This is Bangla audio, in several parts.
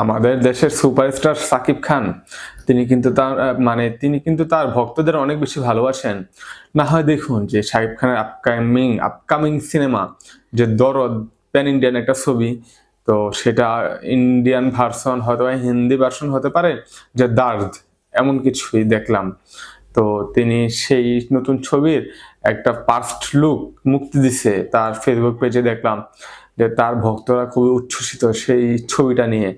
আমাদের দেশের সুপারস্টার সাকিব খান, তিনি কিন্তু তার মানে তিনি কিন্তু তার ভক্তদের অনেক বেশি ভালোবাসেন। না হয় দেখুন যে সাকিব খানের আপকামিং আপকামিং সিনেমা যে দরদ প্যান ইন্ডিয়ান একটা ছবি, তো সেটা ইন্ডিয়ান ভার্সন হয়তো বা হিন্দি ভার্সন হতে পারে, যে দার্দ, এমন কিছুই দেখলাম। তো তিনি সেই নতুন ছবির একটা ফার্স্ট লুক মুক্তি দিছে তার ফেসবুক পেজে দেখলাম। যে তার ভক্তরা খুবই উচ্ছ্বসিত সেই ছবিটা নিয়ে।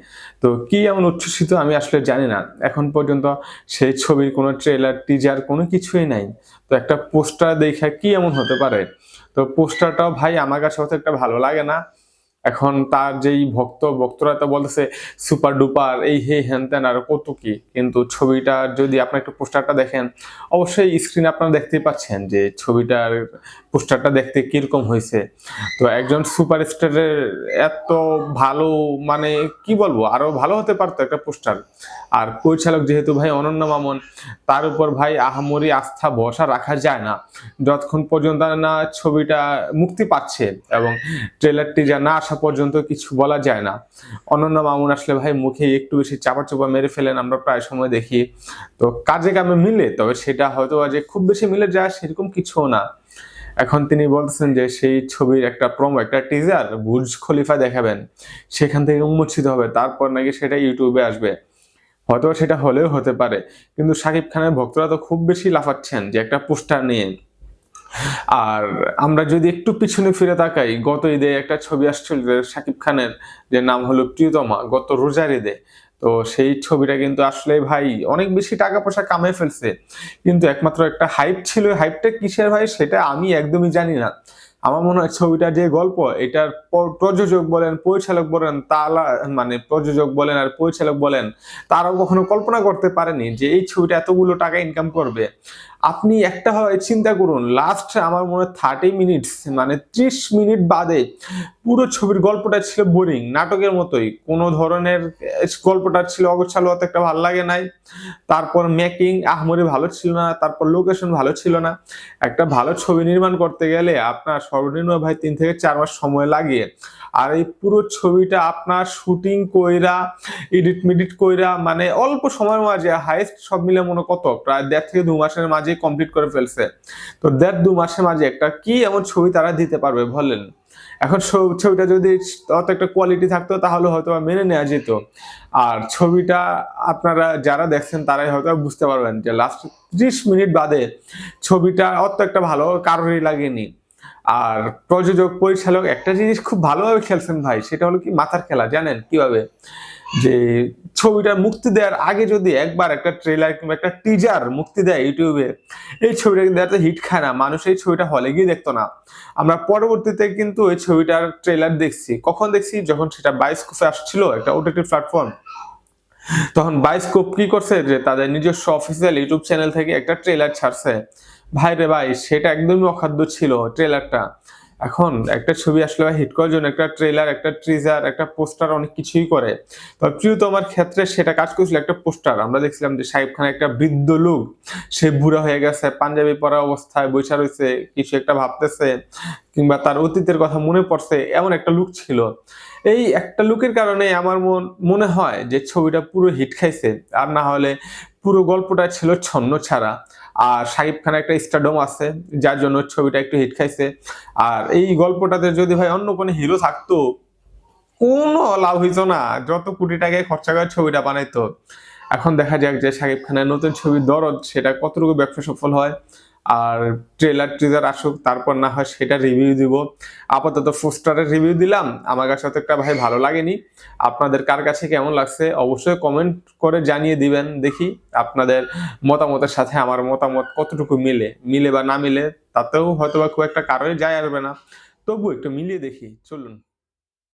তো কি এমন উচ্ছ্বসিত আমি আসলে জানি না। এখন পর্যন্ত সেই ছবির কোনো ট্রেলার টিজার কোনো কিছুই নাই। তো একটা পোস্টার দেখে কি এমন হতে পারে? তো পোস্টারটাও ভাই আমার কাছে হয়তো একটা ভালো লাগে না। এখন তার যেই ভক্ত, ভক্তরা তো বলতেছে, সুপার ডুপার, এই হে হ্যান ত্যান আর কত কি? কিন্তু ছবিটা যদি আপনার একটু পোস্টারটা দেখেন, অবশ্যই স্ক্রিনে আপনারা দেখতেই পাচ্ছেন যে ছবিটার পোস্টারটা দেখতে কীরকম হয়েছে? তো একজন সুপার সুপারস্টারের এত ভালো মানে কি বলব, আরও ভালো হতে পারতো একটা পোস্টার। আর পরিচালক যেহেতু ভাই অনন্য মামন, তার উপর ভাই আহামরি আস্থা ভরসা রাখা যায় না। যতক্ষণ পর্যন্ত না ছবিটা মুক্তি পাচ্ছে এবং ট্রেলারটি যা না আসা পর্যন্ত কিছু বলা যায় না। অনন্য মামুন আসলে ভাই মুখে একটু বেশি চাপা চাপা মেরে ফেলেন, আমরা প্রায় সময় দেখি। তো কাজে কামে মিলে, তবে সেটা হয়তো যে খুব বেশি মিলে যায় সেরকম কিছুও না। এখন তিনি বলতেছেন যে সেই ছবির একটা প্রমো একটা টিজার বুর্জ খলিফা দেখাবেন। সেখান থেকে উন্মোচিত হবে, তারপর নাকি সেটা ইউটিউবে আসবে। হয়তো সেটা হলেও হতে পারে। কিন্তু শাকিব খানের ভক্তরা তো খুব বেশি লাফাচ্ছেন যে একটা পোস্টার নিয়ে। আর আমরা যদি একটু পিছনে ফিরে তাকাই, গত ঈদে একটা ছবি আসছিল শাকিব খানের যে নাম হলো প্রিয়তমা, গত রোজার ঈদে। তো সেই ছবিটা কিন্তু আসলে ভাই অনেক বেশি টাকা পয়সা কামে ফেলছে। কিন্তু একমাত্র একটা হাইপ ছিল হাইপটা কিসের ভাই সেটা আমি একদমই জানি না। আমার মনে হয় ছবিটা যে গল্প, এটার প্রযোজক বলেন, পরিচালক বলেন, তালা মানে প্রযোজক বলেন আর পরিচালক বলেন, তারাও কখনো কল্পনা করতে পারেনি যে এই ছবিটা এতগুলো টাকা ইনকাম করবে। আপনি একটা হয় চিন্তা করুন লাস্ট আমার মনে থার্টি মিনিটস মানে ত্রিশ মিনিট বাদে পুরো ছবির গল্পটা ছিল বোরিং নাটকের মতোই। কোনো ধরনের গল্পটা ছিল অগোছালো অত একটা ভালো লাগে নাই। তারপর মেকিং আহমরি ভালো ছিল না। তারপর লোকেশন ভালো ছিল না। একটা ভালো ছবি নির্মাণ করতে গেলে আপনার সর্বনিম্ন ভাই তিন থেকে চার মাস সময় লাগে। আর এই পুরো ছবিটা আপনার শুটিং কইরা এডিট মিডিট কইরা মানে অল্প সময়ের মাঝে হাইস্ট সব মিলে মনে কত? প্রায় দেড় থেকে দু মাসের মাঝে কমপ্লিট করে ফেলছে। তো দেড় দু মাসের মাঝে একটা কি এমন ছবি তারা দিতে পারবে বলেন? এখন ছবি- ছবিটা যদি অত একটা কোয়ালিটি থাকতো তাহলে হয়তো মেনে নেওয়া যেত। আর ছবিটা আপনারা যারা দেখছেন তারাই হয়তো বুঝতে পারবেন যে লাস্ট ত্রিশ মিনিট বাদে ছবিটা অত একটা ভালো কারোরই লাগেনি। আর প্রযোজক, পরিচালক একটা জিনিস খুব ভালোভাবে খেলছেন ভাই, সেটা হলো কি মাথার খেলা, জানেন? কীভাবে? যে ছবিটা মুক্তি দেওয়ার আগে যদি একবার একটা ট্রেলার কিংবা একটা টিজার মুক্তি দেয় ইউটিউবে এই ছবিটা কিন্তু এত হিট খায় না। মানুষ এই ছবিটা হলে গিয়ে দেখতো না। আমরা পরবর্তীতে কিন্তু এই ছবিটার ট্রেলার দেখছি। কখন দেখছি? যখন সেটা বাইস্কোপে আসছিল একটা ওটিটি প্ল্যাটফর্ম তখন বাইস্কোপ কি করছে? যে তাদের নিজস্ব অফিসিয়াল ইউটিউব চ্যানেল থেকে একটা ট্রেলার ছাড়ছে। ভাই রে ভাই, সেটা একদমই অখাদ্য ছিল ট্রেলারটা এখন একটা ছবি আসলে হিট করার জন্য, একটা ট্রেলার একটা ট্রিজার একটা পোস্টার অনেক কিছুই করে। তো প্রিয়তমার ক্ষেত্রে সেটা কাজ করেছিল একটা পোস্টার আমরা দেখছিলাম যে সাহেব খান একটা বৃদ্ধ লোক, সে বুড়া হয়ে গেছে, পাঞ্জাবি পরা অবস্থায় বৈশা রয়েছে, কিছু একটা ভাবতেছে, কিংবা তার অতীতের কথা মনে পড়ছে, এমন একটা লুক ছিল। এই একটা লুকের কারণে আমার মন, মনে হয় যে ছবিটা পুরো হিট খাইছে। আর না হলে পুরো গল্পটা ছিল ছন্ন ছাড়া। আর সাহিব খানের একটা স্টাডোম আছে, যার জন্য ছবিটা একটু হিট খাইছে। আর এই গল্পটাতে যদি ভাই অন্য কোনো হিরো থাকতো, কোনো লাভ হইতো না, যত কোটি টাকায় খরচা করে ছবিটা বানাইতো। এখন দেখা যাক যে সাকিব খানের নতুন ছবির দরদ, সেটা কতটুকু ব্যবসা সফল হয়। আর ট্রেলার ট্রিজার আসুক, তারপর না হয় সেটা রিভিউ দিব। আপাতত পোস্টারের রিভিউ দিলাম। আমার কাছে একটা ভাই ভালো লাগেনি। আপনাদের কার কাছে কেমন লাগছে, অবশ্যই কমেন্ট করে জানিয়ে দিবেন। দেখি আপনাদের মতামতের সাথে আমার মতামত কতটুকু মিলে মিলে বা না মিলে, তাতেও হয়তো বা খুব একটা কারোই যায় আসবে না। তবু একটু মিলিয়ে দেখি, চলুন।